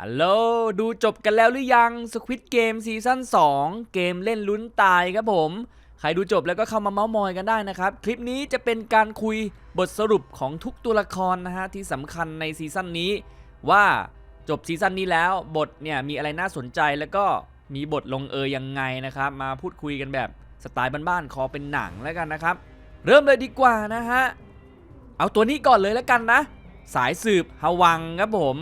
ฮัลโหลดูจบกันแล้วหรือยัง Squid Game ซีซั่น2 เกมเล่นลุ้นตายครับผม ใครดูจบแล้วก็เข้ามาเมาส์มอยกันได้นะครับ คลิปนี้จะเป็นการคุยบทสรุปของทุกตัวละครนะฮะ ที่สำคัญในซีซั่นนี้ ว่าจบซีซั่นนี้แล้วบทเนี่ย มีอะไรน่าสนใจแล้วก็มีบทลงเอยยังไงนะครับ มาพูดคุยกันแบบสไตล์บ้านๆคอเป็นหนังแล้วกันนะครับ เริ่มเลยดีกว่านะฮะเอาตัวนี้ก่อนเลยแล้วกันนะ สายสืบฮวังครับผม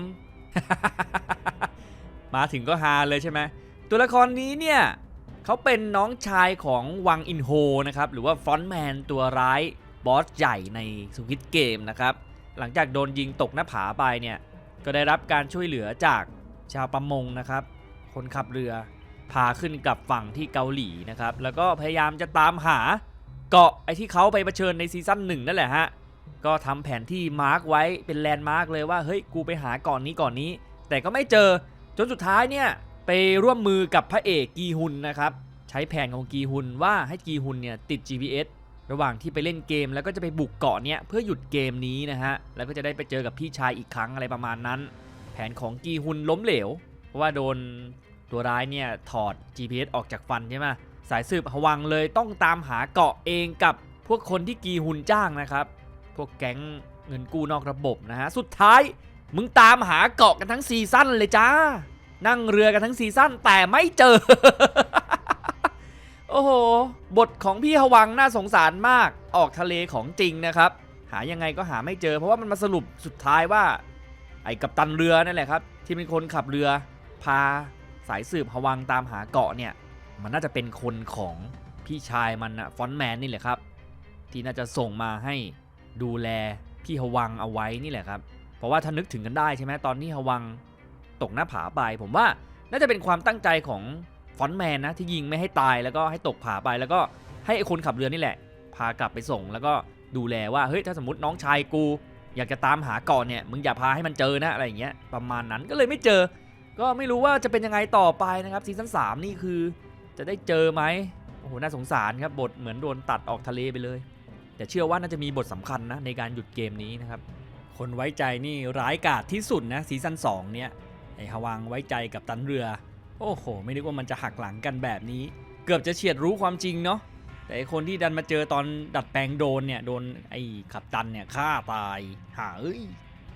มาถึงก็ฮาเลยใช่ไหมตัวละครนี้เนี่ยเขาเป็นน้องชายของวังอินโฮนะครับหรือว่าฟอนแมนตัวร้ายบอสใหญ่ในสวิตเกมนะครับหลังจากโดนยิงตกหน้าผาไปเนี่ยก็ได้รับการช่วยเหลือจากชาวประมงนะครับ คนขับเรือพาขึ้นกลับฝั่งที่เกาหลีนะครับแล้วก็พยายามจะตามหาเกาะไอที่เขาไปเผชิญในซีซั่นหนึ่งนั่นแหละฮะ ก็ทำแผนที่มาร์กไว้เป็นแลนด์มาร์กเลยว่าเฮ้ยกูไปหาก่อนนี้ก่อนนี้ แต่ก็ไม่เจอจนสุดท้ายเนี่ยไปร่วมมือกับพระเอกกีฮุนนะครับใช้แผนของกีฮุนว่าให้กีฮุนเนี่ยติด GPS ระหว่างที่ไปเล่นเกมแล้วก็จะไปบุกเกาะเนี่ยเพื่อหยุดเกมนี้นะฮะแล้วก็จะได้ไปเจอกับพี่ชายอีกครั้งอะไรประมาณนั้น แผนของกีฮุนล้มเหลว เพราะว่าโดนตัวร้ายเนี่ยถอด GPS ออกจากฟันใช่ไหมสายสืบฮวังเลยต้องตามหาเกาะเองกับพวกคนที่กีฮุนจ้างนะครับ พวกแก๊งเงินกู้นอกระบบนะฮะ สุดท้ายมึงตามหาเกาะกันทั้งซีซั่นเลยจ้า นั่งเรือกันทั้งซีซั่นแต่ไม่เจอ โอ้โห บทของพี่ฮวังน่าสงสารมาก ออกทะเลของจริงนะครับ หายังไงก็หาไม่เจอ เพราะว่ามันมาสรุปสุดท้ายว่า ไอ้กัปตันเรือนั่นแหละครับ ที่เป็นคนขับเรือ พาสายสืบฮวังตามหาเกาะเนี่ย มันน่าจะเป็นคนของพี่ชายมันนะฟอนต์แมนนี่แหละครับ ที่น่าจะส่งมาให้ ดูแลพี่ฮวังเอาไว้นี่แหละครับ เพราะว่าถ้านึกถึงกันได้ใช่ไหมตอนที่ฮวังตกหน้าผาไป ผมว่าน่าจะเป็นความตั้งใจของฟอนแมนนะที่ยิงไม่ให้ตายแล้วก็ให้ตกผาไปแล้วก็ให้คนขับเรือนี่แหละ พากลับไปส่งแล้วก็ดูแลว่าเฮ้ยถ้าสมมติน้องชายกู อยากจะตามหาก่อนเนี่ยมึงอย่าพาให้มันเจอนะอะไรอย่างเงี้ยประมาณนั้นก็เลยไม่เจอ ก็ไม่รู้ว่าจะเป็นยังไงต่อไปนะครับซีซั่น3นี่คือ จะได้เจอไหมโอ้โหน่าสงสารครับบทเหมือนโดนตัดออกทะเลไปเลย แต่เชื่อว่าน่าจะมีบทสำคัญนะในการหยุดเกมนี้นะครับ คนไว้ใจนี่ร้ายกาจที่สุดนะซีซั่น2เนี่ยไอ้ฮวังไว้ใจกับตันเรือ โอ้โห ไม่นึกว่ามันจะหักหลังกันแบบนี้ เกือบจะเฉียดรู้ความจริงเนาะแต่คนที่ดันมาเจอตอนดัดแปลงโดนเนี่ยโดนไอ้ขับตันเนี่ยฆ่าตายหาเอ้ย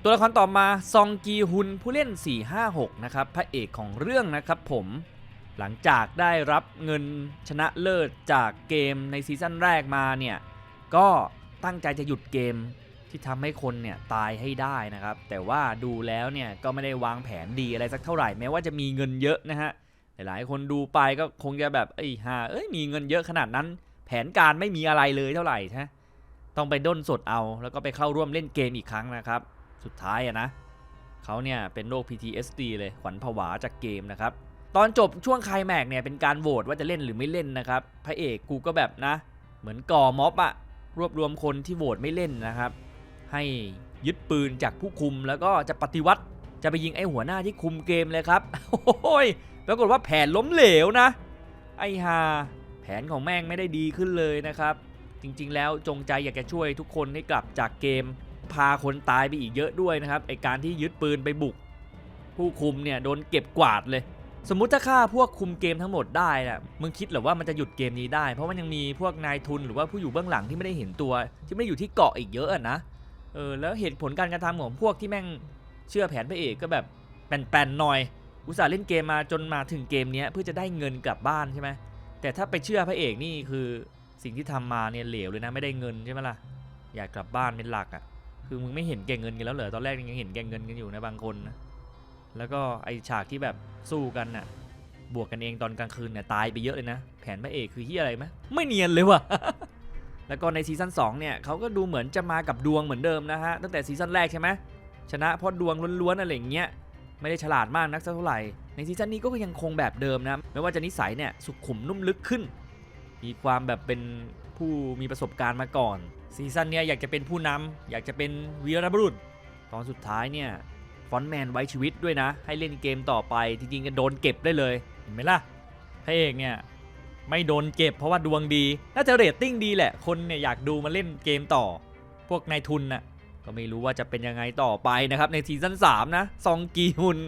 ตัวละครต่อมาซองกีฮุนผู้เล่น 456 นะครับพระเอกของเรื่องนะครับผมหลังจากได้รับเงินชนะเลิศจากเกมในซีซั่นแรกมาเนี่ย ก็ตั้งใจจะหยุดเกมที่ทำให้คนเนี่ยตายให้ได้นะครับ แต่ว่าดูแล้วเนี่ยก็ไม่ได้วางแผนดีอะไรสักเท่าไหร่แม้ว่าจะมีเงินเยอะนะฮะหลายๆคนดูไปก็คงจะแบบเอ้ยฮาเอ้ยมีเงินเยอะขนาดนั้น แผนการไม่มีอะไรเลยเท่าไหร่ฮะต้องไปด้นสดเอาแล้วก็ไปเข้าร่วมเล่นเกมอีกครั้งนะครับ สุดท้ายอะนะเขาเนี่ยเป็นโรค PTSD เลยขวัญผวาจากเกมนะครับตอนจบช่วงไคลแม็กเนี่ยเป็นการโหวตว่าจะเล่นหรือไม่เล่นนะครับพระเอกกูก็แบบนะ เหมือนก่อม็อบอะ รวบรวมคนที่โหวตไม่เล่นนะครับ ให้ยึดปืนจากผู้คุมแล้วก็จะปฏิวัติจะไปยิงไอ้หัวหน้าที่คุมเกมเลยครับโอ้ยปรากฏว่าแผนล้มเหลวนะ ไอ้ฮาแผนของแม่งไม่ได้ดีขึ้นเลยนะครับ จริงๆ แล้วจงใจอยากจะช่วยทุกคนให้กลับจากเกม พาคนตายไปอีกเยอะด้วยนะครับไอการที่ยึดปืนไปบุก ผู้คุมเนี่ยโดนเก็บกวาดเลย สมมุติถ้าฆ่าพวกคุมเกมทั้งหมดได้นะมึงคิดหรือว่ามันจะหยุดเกมนี้ได้ เพราะมันยังมีพวกนายทุนหรือว่าผู้อยู่เบื้องหลังที่ไม่ได้เห็นตัว ที่ไม่ได้อยู่ที่เกาะอีกเยอะนะเออแล้วเหตุผลการกระทำของพวกที่แม่งเชื่อแผนพระเอกก็แบบแปลนๆหน่อย อุตส่าห์เล่นเกมมาจนมาถึงเกมนี้เพื่อจะได้เงินกลับบ้านใช่ไหมแต่ถ้าไปเชื่อพระเอกนี่คือสิ่งที่ทำมาเนี่ยเหลวเลยนะไม่ได้เงินใช่ไหมล่ะอยากกลับบ้านเป็นหลักอะคือมึงไม่เห็นแก่เงินกันแล้วเหรอตอนแรกยังเห็นแก่เงินกันอยู่นะบางคนนะ แล้วก็ไอฉากที่แบบสู้กันน่ะ บวกกันเองตอนกลางคืนเนี่ยตายไปเยอะเลยนะ แผนพระเอกคือที่อะไรไหมไม่เนียนเลยว่ะแล้วก็ในซีซั่น2เนี่ยเขาก็ดูเหมือนจะมากับดวงเหมือนเดิมนะฮะตั้งแต่ซีซั่นแรกใช่ไหมชนะเพราะดวงล้วนๆอะไรอย่างเงี้ยไม่ได้ฉลาดมากนักสักเท่าไหร่ในซีซั่นนี้ก็ยังคงแบบเดิมนะไม่ว่าจะนิสัยเนี่ยสุขุมนุ่มลึกขึ้น มีความแบบเป็นผู้มีประสบการณ์มาก่อนซีซั่นเนี้ยอยากจะเป็นผู้นำอยากจะเป็นวีรบุรุษ ตอนสุดท้ายเนี่ย ฟอนแมนไว้ชีวิตด้วยนะ ให้เล่นเกมต่อไปจริงๆก็โดนเก็บได้เลยเห็นไหมล่ะพระเอกเนี่ยไม่โดนเก็บเพราะว่าดวงดี น่าจะเรตติ้งดีแหละ คนเนี่ยอยากดูมาเล่นเกมต่อ พวกนายทุนน่ะก็ไม่รู้ว่าจะเป็นยังไงต่อไปนะครับ ในซีซั่น3นะซองกีฮุน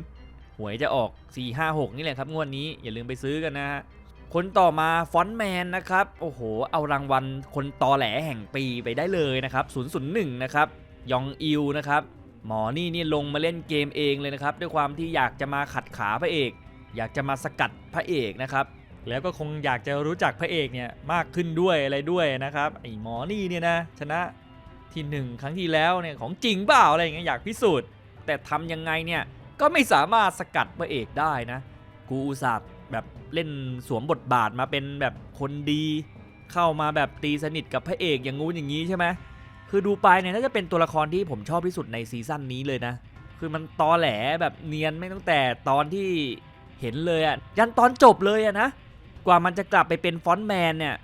หวยจะออก 4 5 6 นี่แหละครับงวดนี้อย่าลืมไปซื้อกันนะฮะคนต่อมาฟอนแมนนะครับ โอ้โห เอารางวัลคนตอแหลแห่งปีไปได้เลยนะครับ001นะครับยองอิวนะครับ หมอนี่นี่ลงมาเล่นเกมเองเลยนะครับ ด้วยความที่อยากจะมาขัดขาพระเอก อยากจะมาสกัดพระเอกนะครับ แล้วก็คงอยากจะรู้จักพระเอกเนี่ยมากขึ้นด้วยอะไรด้วยนะครับไอ้หมอนี่เนี่ยนะชนะที่หนึ่งครั้งที่แล้วเนี่ยของจริงเปล่าอะไรอย่างเงี้ยอยากพิสูจน์ แต่ทำยังไงเนี่ยก็ไม่สามารถสกัดพระเอกได้นะ กูอุตส่าห์แบบเล่นสวมบทบาทมาเป็นแบบคนดี เข้ามาแบบตีสนิทกับพระเอกอย่างงู้นอย่างนี้ใช่ไหม คือดูไปเนี่ยน่าจะเป็นตัวละครที่ผมชอบที่สุดในซีซั่นนี้เลยนะ คือมันตอแหลแบบเนียนไม่ตั้งแต่ตอนที่เห็นเลยอะยันตอนจบเลยอะนะกว่ามันจะกลับไปเป็นฟอนต์แมนเนี่ย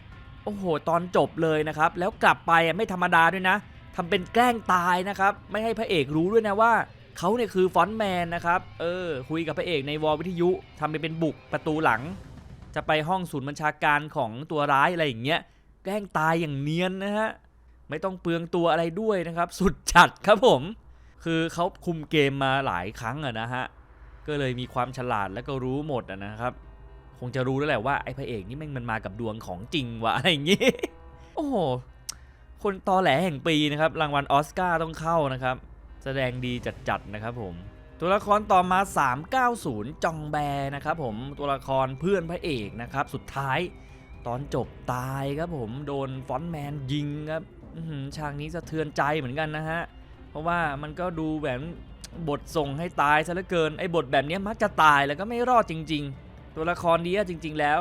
โอ้โห ตอนจบเลยนะครับ แล้วกลับไปไม่ธรรมดาด้วยนะทำเป็นแกล้งตายนะครับ ไม่ให้พระเอกรู้ด้วยนะว่าเขาเนี่ยคือฟอนต์แมนนะครับ เออ คุยกับพระเอกในวอลวิทยุทำไปเป็นบุกประตูหลัง จะไปห้องศูนย์บัญชาการของตัวร้ายอะไรอย่างเงี้ย แกล้งตายอย่างเนียนนะฮะ ไม่ต้องเปลืองตัวอะไรด้วยนะครับ สุดจัดครับผม คือเขาคุมเกมมาหลายครั้งอะนะฮะ ก็เลยมีความฉลาดแล้วก็รู้หมดอะนะครับ คงจะรู้แล้วแหละว่าไอ้พระเอกนี่แม่งมันมากับดวงของจริงวะอะไรอย่างงี้ โอ้โห คนตอแหลแห่งปีนะครับ รางวัลออสการ์ต้องเข้านะครับ แสดงดีจัดๆนะครับผมตัวละครต่อมา 390 จองแบนะครับผมตัวละครเพื่อนพระเอกนะครับ สุดท้ายตอนจบตายครับผมโดนฟอนแมนยิงครับ ฉากนี้สะเทือนใจเหมือนกันนะฮะ เพราะว่ามันก็ดูแบบบทส่งให้ตายซะเหลือเกิน ไอ้บทแบบนี้มักจะตายแล้วก็ไม่รอดจริง ๆ ตัวละครนี้จริง ๆ แล้ว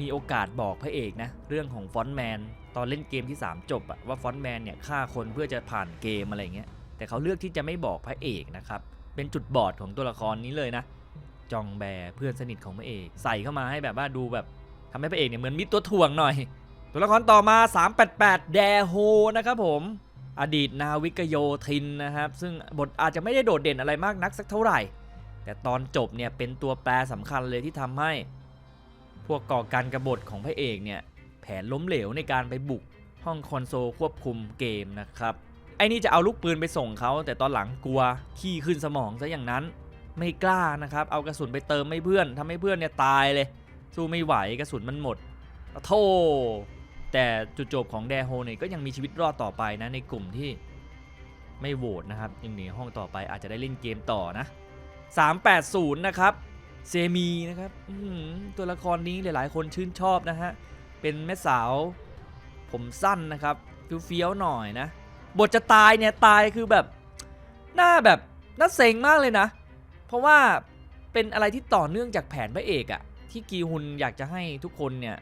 มีโอกาสบอกพระเอกนะ เรื่องของฟอนแมนตอนเล่นเกมที่ 3 จบอะว่าฟอนแมนเนี่ยฆ่าคนเพื่อจะผ่านเกมอะไรเงี้ยแต่เขาเลือกที่จะไม่บอกพระเอกนะครับเป็นจุดบอดของตัวละครนี้เลยนะ จองแบร์เพื่อนสนิทของพระเอก ใส่เข้ามาให้แบบว่าดูแบบทำให้พระเอกเนี่ยเหมือนมิตรตัวถ่วงหน่อย ตัวละครต่อมา 388 แดโฮนะครับผมอดีตนาวิกโยธินนะครับ ซึ่งบทอาจจะไม่ได้โดดเด่นอะไรมากนักสักเท่าไหร่ แต่ตอนจบเนี่ยเป็นตัวแปรสำคัญเลยที่ทำให้ พวกก่อการกรบฏของพระเอกเนี่ยแผนล้มเหลวในการไปบุกห้องคอนโซลควบคุมเกมนะครับไอ้นี่จะเอาลูกปืนไปส่งเขาแต่ตอนหลังกลัวขี้ขึ้นสมองซะอย่างนั้น ไม่กล้านะครับ เอากระสุนไปเติมให้เพื่อนทำให้เพื่อนเนี่ยตายเลย สู้ไม่ไหวกระสุนมันหมดอะโท แต่จุดจบของแดโฮเนี่ยก็ยังมีชีวิตรอดต่อไปนะในกลุ่มที่ไม่โหวตนะครับยังหนีห้องต่อไปอาจจะได้เล่นเกมต่อนะ 380 นะครับ เซมีนะครับตัวละครนี้หลายๆ คนชื่นชอบนะฮะ เป็นแม่สาว ผมสั้นนะครับเฟี้ยวๆหน่อยนะ บทจะตายเนี่ย ตายคือแบบ หน้าแบบน่าเซ็งมากเลยนะ เพราะว่าเป็นอะไรที่ต่อเนื่องจากแผนพระเอกอะที่กีฮุนอยากจะให้ทุกคนเนี่ย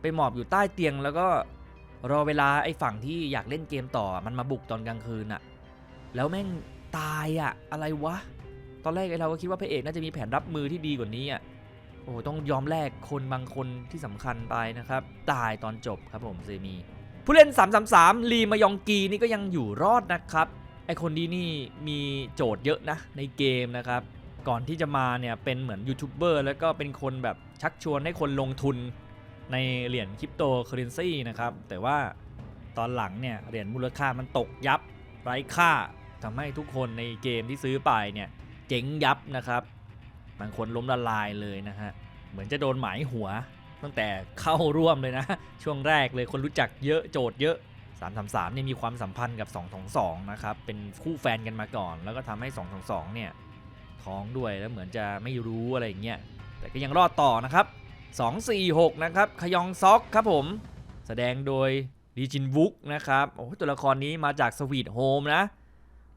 ไปหมอบอยู่ใต้เตียงแล้วก็รอเวลาไอ้ฝั่งที่อยากเล่นเกมต่อมันมาบุกตอนกลางคืนอะแล้วแม่งตายอะอะไรวะ ตอนแรกไอ้เราก็คิดว่าพระเอกน่าจะมีแผนรับมือที่ดีกว่านี้อะโอ้โหต้องยอมแลกคนบางคนที่สำคัญไปนะครับ ตายตอนจบครับผมเซมีผู้เล่น 333 ลีมายองกีนี่ก็ยังอยู่รอดนะครับไอคนนี้นี่มีโจทย์เยอะนะในเกมนะครับ ก่อนที่จะมาเนี่ยเป็นเหมือนยูทูบเบอร์แล้วก็เป็นคนแบบชักชวนให้คนลงทุน ในเหรียญคริปโตเคอเรนซีนะครับ แต่ว่าตอนหลังเนี่ยเหรียญมูลค่ามันตกยับไร้ค่าทำให้ทุกคนในเกมที่ซื้อไปเนี่ยเจ๊งยับนะครับบางคนล้มละลายเลยนะฮะเหมือนจะโดนหมายหัว ตั้งแต่เข้าร่วมเลยนะ ช่วงแรกเลยคนรู้จักเยอะโจทย์เยอะ 333เนี่ยมีความสัมพันธ์กับ222นะครับเป็นคู่แฟนกันมาก่อน แล้วก็ทำให้222เนี่ยท้องด้วยแล้วเหมือนจะไม่รู้อะไรอย่างเงี้ยแต่ก็ยังรอดต่อนะครับ 246 นะครับขยองซอกครับผม แสดงโดยดีจินวุกนะครับโอ้โหตัวละครนี้มาจากสวีทโฮมนะ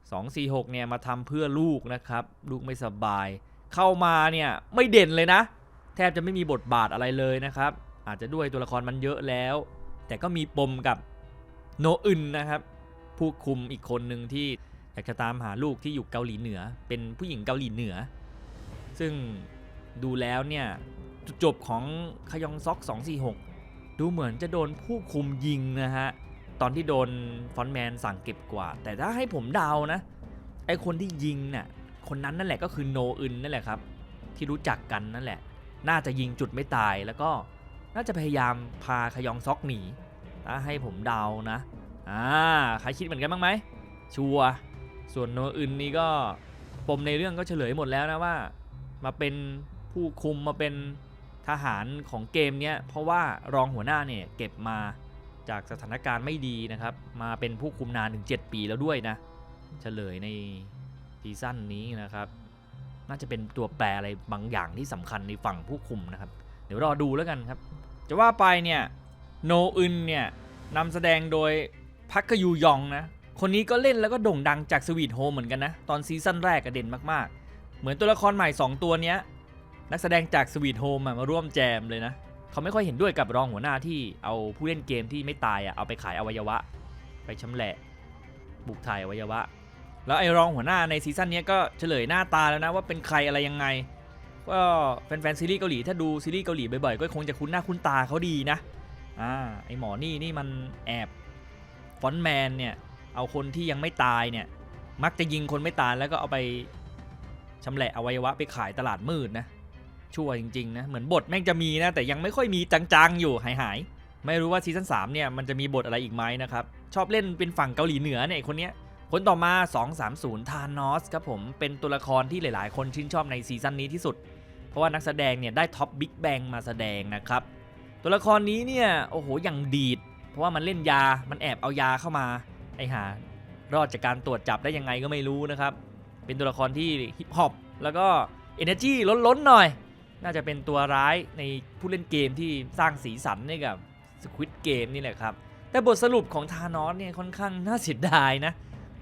246 เนี่ยมาทำเพื่อลูกนะครับ ลูกไม่สบาย เข้ามาเนี่ยไม่เด่นเลยนะ แทบจะไม่มีบทบาทอะไรเลยนะครับ อาจจะด้วยตัวละครมันเยอะแล้ว แต่ก็มีปมกับโนอึนนะครับ ผู้คุมอีกคนหนึ่งที่อยากจะตามหาลูกที่อยู่เกาหลีเหนือ เป็นผู้หญิงเกาหลีเหนือ ซึ่งดูแล้วเนี่ย จุดจบของขยองซอก 246 ดูเหมือนจะโดนผู้คุมยิงนะฮะ ตอนที่โดนฟอนแมนสั่งเก็บกวาดแต่ถ้าให้ผมเดานะ ไอคนที่ยิงน่ะคนนั้นนั่นแหละก็คือโนอึนนั่นแหละครับ ที่รู้จักกันนั่นแหละ น่าจะยิงจุดไม่ตายแล้วก็น่าจะพยายามพาขยองซอกหนีถ้าให้ผมเดานะอ่าใครคิดเหมือนกันบ้างไหมชัวร์ส่วนโนอึนนี่ก็ปมในเรื่องก็เฉลยหมดแล้วนะว่า มาเป็นผู้คุมมาเป็น ทหารของเกมเนี้ยเพราะว่ารองหัวหน้าเนี่ยเก็บมาจากสถานการณ์ไม่ดีนะครับ มาเป็นผู้คุมนานถึง 7 ปีแล้วด้วยนะเฉลยในซีซั่นนี้นะครับ น่าจะเป็นตัวแปรอะไรบางอย่างที่สำคัญในฝั่งผู้คุมนะครับ เดี๋ยวรอดูแล้วกันครับ จะว่าไปเนี่ยโนอึนเนี่ยนำแสดงโดยพักกยูยองนะ คนนี้ก็เล่นแล้วก็โด่งดังจากสวีทโฮมเหมือนกันนะ ตอนซีซั่นแรกกระเด่นมากๆ เหมือนตัวละครใหม่ 2 ตัวเนี้ย นักแสดงจากสวีทโฮมมาร่วมแจมเลยนะ เขาไม่ค่อยเห็นด้วยกับรองหัวหน้าที่เอาผู้เล่นเกมที่ไม่ตายอะเอาไปขายอวัยวะ ไปชำแหละ บุกถ่ายอวัยวะ แล้วไอ้รองหัวหน้าในซีซั่นนี้ก็เฉลยหน้าตาแล้วนะว่าเป็นใครอะไรยังไงก็แฟนๆซีรีส์เกาหลีถ้าดูซีรีส์เกาหลีบ่อยๆก็คงจะคุ้นหน้าคุ้นตาเขาดีนะอ่าไอหมอนี่นี่มันแอบฟอนต์แมนเนี่ยเอาคนที่ยังไม่ตายเนี่ยมักจะยิงคนไม่ตายแล้วก็เอาไปชำแหละอวัยวะไปขายตลาดมืดนะ ชั่วจริงๆนะเหมือนบทแม่งจะมีนะแต่ยังไม่ค่อยมีจังๆอยู่หายๆไม่รู้ว่าซีซั่น3เนี่ยมันจะมีบทอะไรอีกไหมนะครับชอบเล่นเป็นฝั่งเกาหลีเหนือเนี่ยคนเนี้ยคนต่อมา 230 ทานอสครับผมเป็นตัวละครที่หลายๆ คนชื่นชอบในซีซั่นนี้ที่สุด เพราะว่านักแสดงเนี่ยได้ท็อปบิ๊กแบงมาแสดงนะครับตัวละครนี้เนี่ยโอ้โหอย่างดีด เพราะว่ามันเล่นยามันแอบเอายาเข้ามาไอ้หารอดจากการตรวจจับได้ยังไงก็ไม่รู้นะครับเป็นตัวละครที่ฮิปฮอปแล้วก็ Energy ล้นๆหน่อย น่าจะเป็นตัวร้ายในผู้เล่นเกมที่สร้างสีสันให้กับ Squid Game นี่แหละครับ แต่บทสรุปของธานอสเนี่ยค่อนข้างน่าเสียดายนะ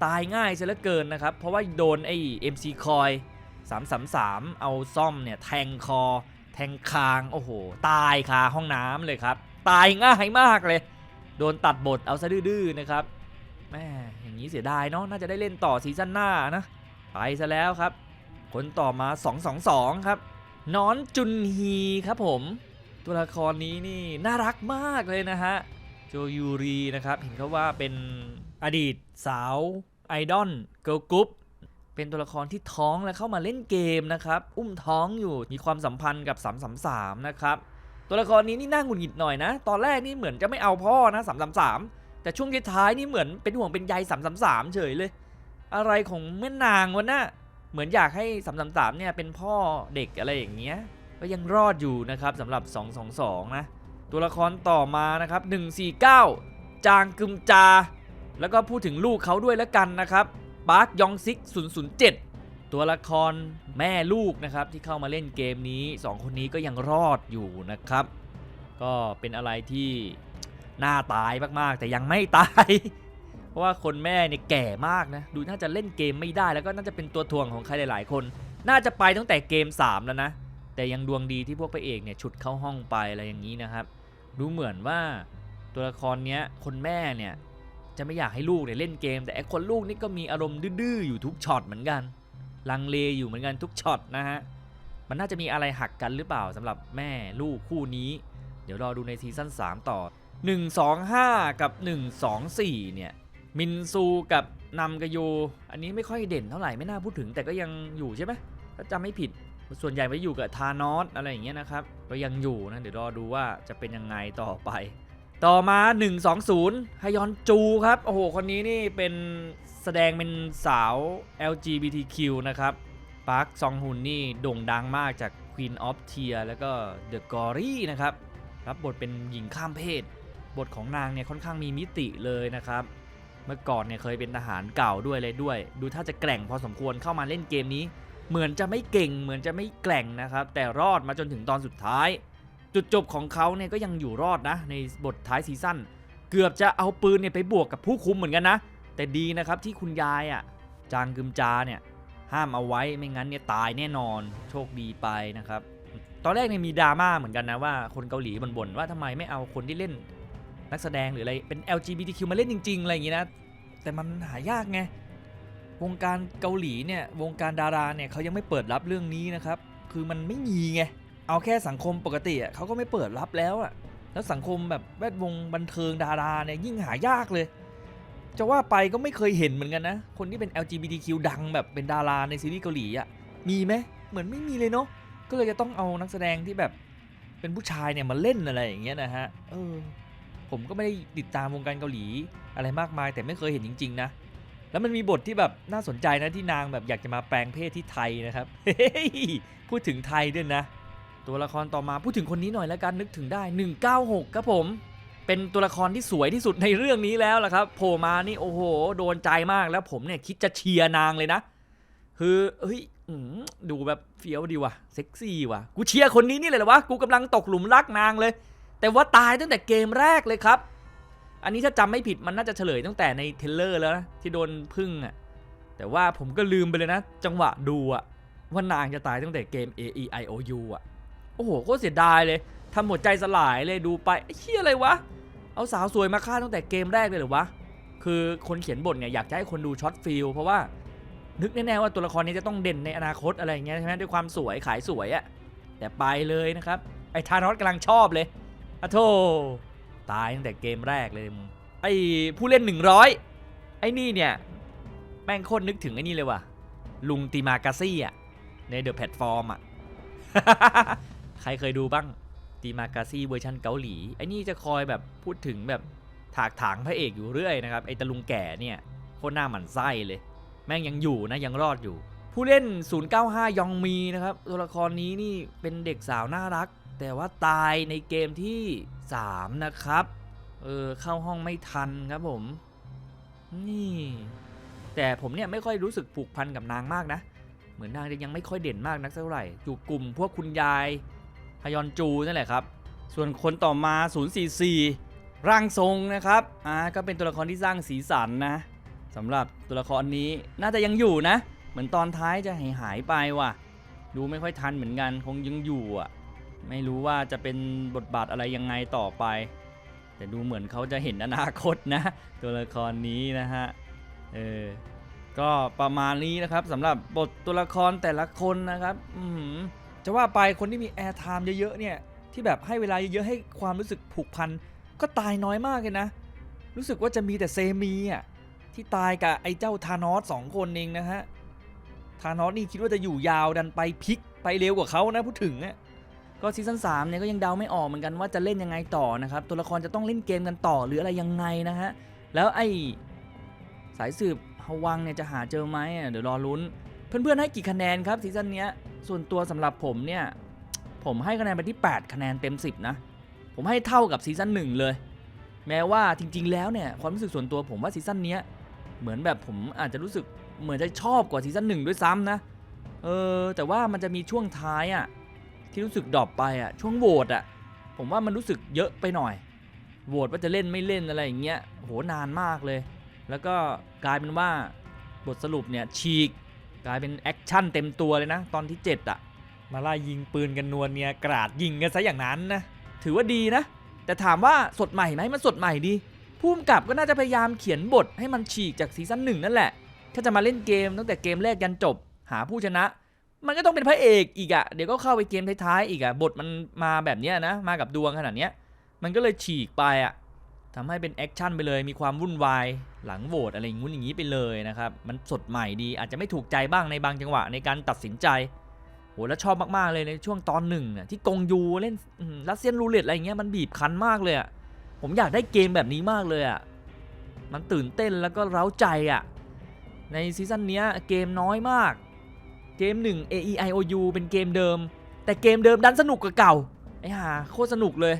ตายง่ายซะเหลือเกินนะครับ เพราะว่าโดนไอ้ MC คอย333 เอาซ่อมเนี่ยแทงคอ แทงคาง โอ้โห ตายคาห้องน้ำเลยครับ ตายง่ายมากเลย โดนตัดบทเอาซะดื้อๆนะครับแม่อย่างนี้เสียดายเนาะน่าจะได้เล่นต่อซีซั่นหน้านะ ไปซะแล้วครับ คนต่อมา 222 ครับ น้อนจุนฮีครับผม ตัวละครนี้นี่น่ารักมากเลยนะฮะ โจยูรีนะครับ เห็นเขาว่าเป็นอดีตสาวไอดอลเกิร์ลกรุ๊ปเป็นตัวละครที่ท้องและเข้ามาเล่นเกมนะครับ อุ้มท้องอยู่มีความสัมพันธ์กับ 333 นะครับ ตัวละครนี้นี่น่าหงุดหงิดหน่อยนะ ตอนแรกนี่เหมือนจะไม่เอาพ่อนะ 333 แต่ช่วงท้ายนี่เหมือนเป็นห่วงเป็นใย333 เฉยเลย อะไรของแม่นางวะน่ะ เหมือนอยากให้333เนี่ยเป็นพ่อเด็กอะไรอย่างเงี้ยก็ยังรอดอยู่นะครับสำหรับ222นะตัวละครต่อมานะครับ149 จางกึมจา แล้วก็พูดถึงลูกเขาด้วยแล้วกันนะครับปาร์คยองซิก 007 ตัวละครแม่ลูกนะครับที่เข้ามาเล่นเกมนี้ 2 คนนี้ก็ยังรอดอยู่นะครับ ก็เป็นอะไรที่น่าตายมากๆ แต่ยังไม่ตาย เพราะว่าคนแม่เนี่ยแก่มากนะ ดูน่าจะเล่นเกมไม่ได้แล้วก็น่าจะเป็นตัวทวงของใครหลาย ๆ คน น่าจะไปตั้งแต่เกม 3 แล้วนะ แต่ยังดวงดีที่พวกพระเอกเนี่ยฉุดเข้าห้องไปอะไรอย่างนี้นะครับ ดูเหมือนว่าตัวละครเนี้ยคนแม่เนี่ยจะไม่อยากให้ลูกเนี่ยเล่นเกม แต่ไอ้คนลูกนี่ก็มีอารมณ์ดื้อๆอยู่ทุกช็อตเหมือนกัน ลังเลอยู่เหมือนกันทุกช็อตนะฮะ มันน่าจะมีอะไรหักกันหรือเปล่าสำหรับแม่ลูกคู่นี้ เดี๋ยวรอดูในซีซั่น3ต่อ 125 กับ 124 เนี่ย มินซูกับนำกโย อันนี้ไม่ค่อยเด่นเท่าไหร่ไม่น่าพูดถึงแต่ก็ยังอยู่ใช่ไหมถ้าจำไม่ผิดส่วนใหญ่ไปอยู่กับทานอสอะไรอย่างเงี้ยนะครับก็ยังอยู่นะเดี๋ยวรอดูว่าจะเป็นยังไงต่อไป ต่อมา 120ฮยอนจูครับโอ้โหคนนี้นี่เป็นแสดงเป็นสาว LGBTQ นะครับปาร์คซองฮุนนี่โด่งดังมากจาก Queen of Tear แล้วก็ The Gory นะครับรับบทเป็นหญิงข้ามเพศ บทของนางเนี่ยค่อนข้างมีมิติเลยนะครับ เมื่อก่อนเนี่ยเคยเป็นทหารเก่าด้วยเลยด้วย ดูถ้าจะแกร่งพอสมควรเข้ามาเล่นเกมนี้ เหมือนจะไม่เก่ง เหมือนจะไม่แกร่งนะครับ แต่รอดมาจนถึงตอนสุดท้าย จุดจบของเขาเนี่ยก็ยังอยู่รอดนะ ในบทท้ายซีซั่นเกือบจะเอาปืนเนี่ยไปบวกกับผู้คุมเหมือนกันนะ แต่ดีนะครับที่คุณยายอะ่ะจางกึมจาเนี่ยห้ามเอาไว้ไม่งั้นเนี่ยตายแน่นอนโชคดีไปนะครับ ตอนแรกเนี่ยมีดราม่าเหมือนกันนะว่าคนเกาหลีบ่นๆว่าทำไมไม่เอาคนที่เล่น นักแสดงหรืออะไรเป็น LGBTQ มาเล่นจริง ๆ อะไรอย่างงี้นะ แต่มันหายากไง วงการเกาหลีเนี่ย วงการดาราเนี่ยเขายังไม่เปิดรับเรื่องนี้นะครับ คือมันไม่มีไง เอาแค่สังคมปกติอะเขาก็ไม่เปิดรับแล้วอะ แล้วสังคมแบบแวดวงบันเทิงดาราเนี่ยยิ่งหายากเลย จะว่าไปก็ไม่เคยเห็นเหมือนกันนะ คนที่เป็น LGBTQ ดังแบบเป็นดาราในซีรีส์เกาหลีอะ มีไหมเหมือนไม่มีเลยเนาะ ก็เลยจะต้องเอานักแสดงที่แบบเป็นผู้ชายเนี่ยมาเล่นอะไรอย่างเงี้ยนะฮะ เออ ผมก็ไม่ได้ติดตามวงการเกาหลีอะไรมากมาย แต่ไม่เคยเห็นจริง ๆ นะ แล้วมันมีบทที่แบบน่าสนใจนะที่นางแบบอยากจะมาแปลงเพศที่ไทยนะครับเฮ้ยพูดถึงไทยด้วยนะ ตัวละครต่อมาพูดถึงคนนี้หน่อยแล้วกันนึกถึงได้ 196 ครับผม เป็นตัวละครที่สวยที่สุดในเรื่องนี้แล้วล่ะครับโผล่มานี่โอ้โห โดนใจมากแล้วผมเนี่ยคิดจะเชียร์นางเลยนะคือเฮ้ยดูแบบเฟี้ยวดีว่ะเซ็กซี่ว่ะ กูเชียร์คนนี้นี่เลยเหรอวะ กูกำลังตกหลุมรักนางเลย แต่ว่าตายตั้งแต่เกมแรกเลยครับ อันนี้ถ้าจำไม่ผิดมันน่าจะเฉลยตั้งแต่ในเทลเลอร์แล้วนะที่โดนพึ่งอะแต่ว่าผมก็ลืมไปเลยนะ จังหวะดูอะว่านางจะตายตั้งแต่เกม A E I O U อะโอ้โหโคตรเสียดายเลยทำหมดใจสลายเลยดูไปเชี่ยอะไรวะ เอาสาวสวยมาฆ่าตั้งแต่เกมแรกเลยหรือวะ คือคนเขียนบทเนี่ยอยากจะให้คนดูช็อตฟิลเพราะว่า นึกแน่ๆว่าตัวละครนี้จะต้องเด่นในอนาคตอะไรเงี้ยใช่ไหมด้วยความสวยขายสวยอะแต่ไปเลยนะครับ ไอ้ทานอสกำลังชอบเลย อะโธตายตั้งแต่เกมแรกเลยมึงไอผู้เล่น 100 ไอ้นี่เนี่ย แม่งโคตรนึกถึงไอ้นี่เลยว่ะ ลุงตีมากาซี่อะ ในเดอะแพลตฟอร์มอะ ใครเคยดูบ้างตีมากาซี่เวอร์ชันเกาหลี ไอ้นี่จะคอยแบบพูดถึงแบบถากถางพระเอกอยู่เรื่อยนะครับ ไอ้ตะลุงแก่เนี่ยโคตรหน้าหมันไส้เลย แม่งยังอยู่นะยังรอดอยู่ ผู้เล่น 095 ยองมีนะครับตัวละครนี้นี่เป็นเด็กสาวน่ารัก แต่ว่าตายในเกมที่ 3 นะครับ เออ เข้าห้องไม่ทันครับผม นี่ แต่ผมเนี่ยไม่ค่อยรู้สึกผูกพันกับนางมากนะ เหมือนนางจะยังไม่ค่อยเด่นมากนักเท่าไหร่ อยู่กลุ่มพวกคุณยายฮยอนจูนั่นแหละครับ ส่วนคนต่อมา 044 ร่างทรงนะครับ อ่า ก็เป็นตัวละครที่สร้างสีสันนะสำหรับตัวละครนี้น่าจะยังอยู่นะ เหมือนตอนท้ายจะหายหายไปว่ะ ดูไม่ค่อยทันเหมือนกัน คงยังอยู่อะ ไม่รู้ว่าจะเป็นบทบาทอะไรยังไงต่อไป แต่ดูเหมือนเขาจะเห็นอนาคตนะ ตัวละครนี้นะฮะเออก็ประมาณนี้นะครับสำหรับบทตัวละครแต่ละคนนะครับอืจะว่าไปคนที่มีแอร์ไทม์เยอะๆเนี่ยที่แบบให้เวลาเยอะๆให้ความรู้สึกผูกพันก็ตายน้อยมากเลยนะ รู้สึกว่าจะมีแต่เซมีอะที่ตายกับไอ้เจ้าธานอสสองคนเองนะฮะธานอสนี่คิดว่าจะอยู่ยาวดันไปพลิกไปเร็วกว่าเขานะพูดถึงอะ ก็ซีซั่น3เนี่ยก็ยังเดาไม่ออกเหมือนกันว่าจะเล่นยังไงต่อนะครับ ตัวละครจะต้องเล่นเกมกันต่อหรืออะไรยังไงนะฮะ แล้วไอ้สายสืบฮวังเนี่ยจะหาเจอไหมอะเดี๋ยวรอลุ้น เพื่อนๆให้กี่คะแนนครับซีซั่นเนี้ยส่วนตัวสำหรับผมเนี่ยผมให้คะแนนไปที่ 8 คะแนนเต็ม 10 นะ ผมให้เท่ากับซีซั่นหนึ่งเลย แม้ว่าจริง ๆ แล้วเนี่ยความรู้สึกส่วนตัวผมว่าซีซั่นเนี้ยเหมือนแบบผมอาจจะรู้สึกเหมือนจะชอบกว่าซีซั่นหนึ่งด้วยซ้ำนะเออแต่ว่ามันจะมีช่วงท้ายอะ ที่รู้สึกดรอปไปอะช่วงโหวตอะผมว่ามันรู้สึกเยอะไปหน่อยโหวตว่าจะเล่นไม่เล่นอะไรอย่างเงี้ยโหนานมากเลย แล้วก็กลายเป็นว่าบทสรุปเนี่ยฉีกกลายเป็นแอคชั่นเต็มตัวเลยนะ ตอนที่ 7อะมาล่ายิงปืนกันนวลเนี่ยกราดยิงกันซะอย่างนั้นนะถือว่าดีนะ แต่ถามว่าสดใหม่ไหมมันสดใหม่ดีผู้กำกับก็น่าจะพยายามเขียนบทให้มันฉีกจากซีซั่นหนึ่งนั่นแหละ ถ้าจะมาเล่นเกมตั้งแต่เกมแรกยันจบ หาผู้ชนะ มันก็ต้องเป็นพระเอกอีกอะเดี๋ยวก็เข้าไปเกมท้ายๆอีกอะบทมันมาแบบเนี้ยนะ มากับดวงขนาดเนี้ย มันก็เลยฉีกไปอะทำให้เป็นแอคชั่นไปเลย มีความวุ่นวายหลังโหวตอะไรงงู้นอย่างนี้ไปเลยนะครับ มันสดใหม่ดี อาจจะไม่ถูกใจบ้างในบางจังหวะในการตัดสินใจ โห แล้วชอบมากๆเลยในช่วงตอนหนึ่งอะที่กงยูเล่นรัสเซียนรูเล็ตอะไรเงี้ย มันบีบคั้นมากเลยอะผมอยากได้เกมแบบนี้มากเลยอะมันตื่นเต้นแล้วก็เร้าใจอะในซีซั่นเนี้ยเกมน้อยมาก เกม 1 A E I O U เป็นเกมเดิม แต่เกมเดิมดันสนุกกว่าเก่าไอ้ห่าโคตรสนุกเลย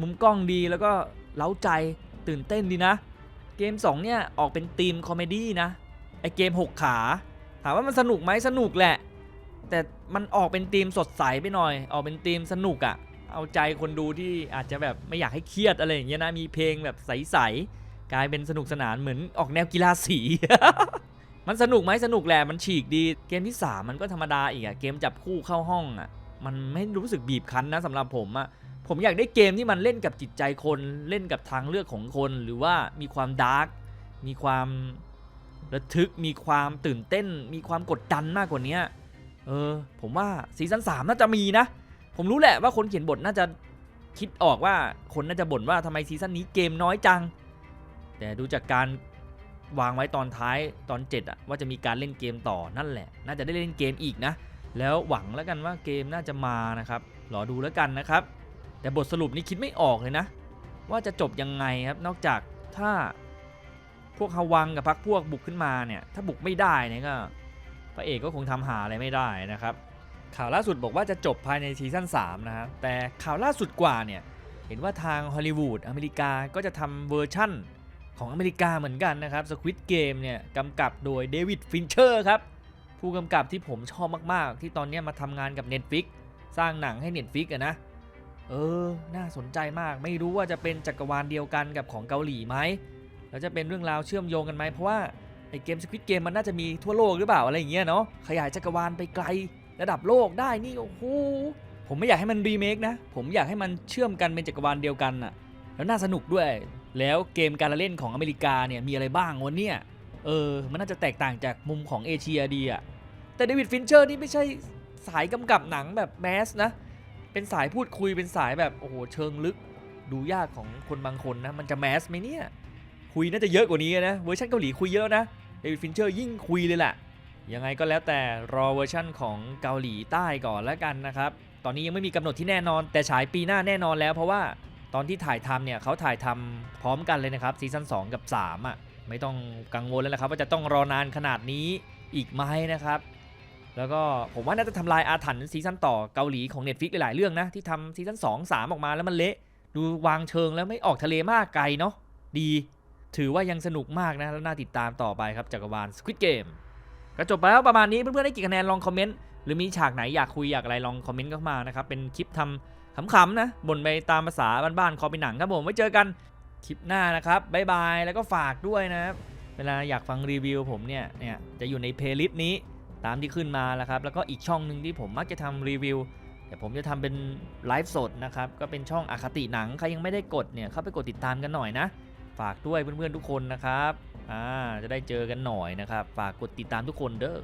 มุมกล้องดีแล้วก็เล้าใจตื่นเต้นดีนะ เกม 2 เนี่ย ออกเป็นธีมคอมเมดี้นะไอเกม 6 ขา ถามว่ามันสนุกไหมสนุกแหละ แต่มันออกเป็นธีมสดใสไปหน่อย ออกเป็นธีมสนุกอะ่ะ เอาใจคนดูที่อาจจะแบบไม่อยากให้เครียดอะไรอย่างเงี้ยนะมีเพลงแบบใสๆกลายเป็นสนุกสนานเหมือนออกแนวกีฬาสี มันสนุกไหมสนุกแหละมันฉีกดี เกมที่ 3 มันก็ธรรมดาอีกอะเกมจับคู่เข้าห้องอะมันไม่รู้สึกบีบคั้นนะสำหรับผมอะผมอยากได้เกมที่มันเล่นกับจิตใจคนเล่นกับทางเลือกของคน หรือว่ามีความดาร์กมีความระทึกมีความตื่นเต้น มีความกดดันมากกว่านี้เออ ผมว่าซีซั่น3น่าจะมีนะ ผมรู้แหละว่าคนเขียนบทน่าจะคิดออกว่าคนน่าจะบ่นว่าทำไมซีซั่นนี้เกมน้อยจัง แต่ดูจากการ วางไว้ตอนท้ายตอน7อะว่าจะมีการเล่นเกมต่อนั่นแหละ น่าจะได้เล่นเกมอีกนะ แล้วหวังแล้วกันว่าเกมน่าจะมานะครับรอดูแล้วกันนะครับ แต่บทสรุปนี้คิดไม่ออกเลยนะ ว่าจะจบยังไงครับนอกจากถ้าพวกฮาวังกับพักพวกบุกขึ้นมาเนี่ยถ้าบุกไม่ได้เนี่ยก็พระเอกก็คงทำหาอะไรไม่ได้นะครับ ข่าวล่าสุดบอกว่าจะจบภายในซีซั่น3นะฮะแต่ข่าวล่าสุดกว่าเนี่ยเห็นว่าทางฮอลลีวูดอเมริกาก็จะทำเวอร์ชั่น ของอเมริกาเหมือนกันนะครับ Squid Game เนี่ยกำกับโดยเดวิดฟินเชอร์ครับ ผู้กำกับที่ผมชอบมากๆ ที่ตอนนี้มาทำงานกับ Netflix สร้างหนังให้ Netflix อะนะ เออ น่าสนใจมาก ไม่รู้ว่าจะเป็นจักรวาลเดียวกันกับของเกาหลีไหมแล้วจะเป็นเรื่องราวเชื่อมโยงกันไหม เพราะว่าไอเกม Squid Game มันน่าจะมีทั่วโลกหรือเปล่าอะไรอย่างเงี้ยเนาะ ขยายจักรวาลไปไกลระดับโลกได้ นี่โอ้โห ผมไม่อยากให้มันรีเมคนะ ผมอยากให้มันเชื่อมกันเป็นจักรวาลเดียวกันอะแล้วน่าสนุกด้วย แล้วเกมการละเล่นของอเมริกาเนี่ยมีอะไรบ้างวะเนี่ยเออ มันน่าจะแตกต่างจากมุมของเอเชียดีอะแต่เดวิดฟินเชอร์นี่ไม่ใช่สายกำกับหนังแบบแมสนะ เป็นสายพูดคุยเป็นสายแบบโอ้โหเชิงลึก ดูยากของคนบางคนนะ มันจะแมสไหมเนี่ย คุยน่าจะเยอะกว่านี้นะ เวอร์ชันเกาหลีคุยเยอะนะ เดวิดฟินเชอร์ยิ่งคุยเลยแหละ ยังไงก็แล้วแต่รอเวอร์ชั่นของเกาหลีใต้ก่อนแล้วกันนะครับ ตอนนี้ยังไม่มีกำหนดที่แน่นอน แต่ฉายปีหน้าแน่นอนแล้วเพราะว่า ตอนที่ถ่ายทำเนี่ยเขาถ่ายทำพร้อมกันเลยนะครับซีซั่น2 กับ 3อะไม่ต้องกังวลแล้วนะครับว่าจะต้องรอนานขนาดนี้อีกไหมนะครับ แล้วก็ผมว่าน่าจะทำลายอาถรรพ์ซีซั่นต่อเกาหลีของ Netflix หลายๆเรื่องนะที่ทำซีซั่น2 3 ออกมาแล้วมันเละดูวางเชิงแล้วไม่ออกทะเลมากไกลเนาะดี ถือว่ายังสนุกมากนะแล้วน่าติดตามต่อไปครับจักรวาล Squid Game ก็จบไปแล้วประมาณนี้เพื่อนๆได้กี่คะแนนลองคอมเมนต์หรือมีฉากไหนอยากคุยอยากอะไรลองคอมเมนต์เข้ามานะครับเป็นคลิปทำ ขำๆนะบ่นไปตามภาษาบ้านๆคอเป็นหนังครับผมไว้เจอกันคลิปหน้านะครับบ๊ายบายแล้วก็ฝากด้วยนะครับเวลาอยากฟังรีวิวผมเนี่ยเนี่ยจะอยู่ในเพลย์ลิสต์นี้ตามที่ขึ้นมาแล้วครับแล้วก็อีกช่องหนึ่งที่ผมมักจะทำรีวิวแต่ผมจะทำเป็นไลฟ์สดนะครับก็เป็นช่องอคติหนังใครยังไม่ได้กดเนี่ยเข้าไปกดติดตามกันหน่อยนะ ฝากด้วยเพื่อนๆทุกคนนะครับอ่าจะได้เจอกันหน่อยนะครับ ฝากกดติดตามทุกคนเด้อ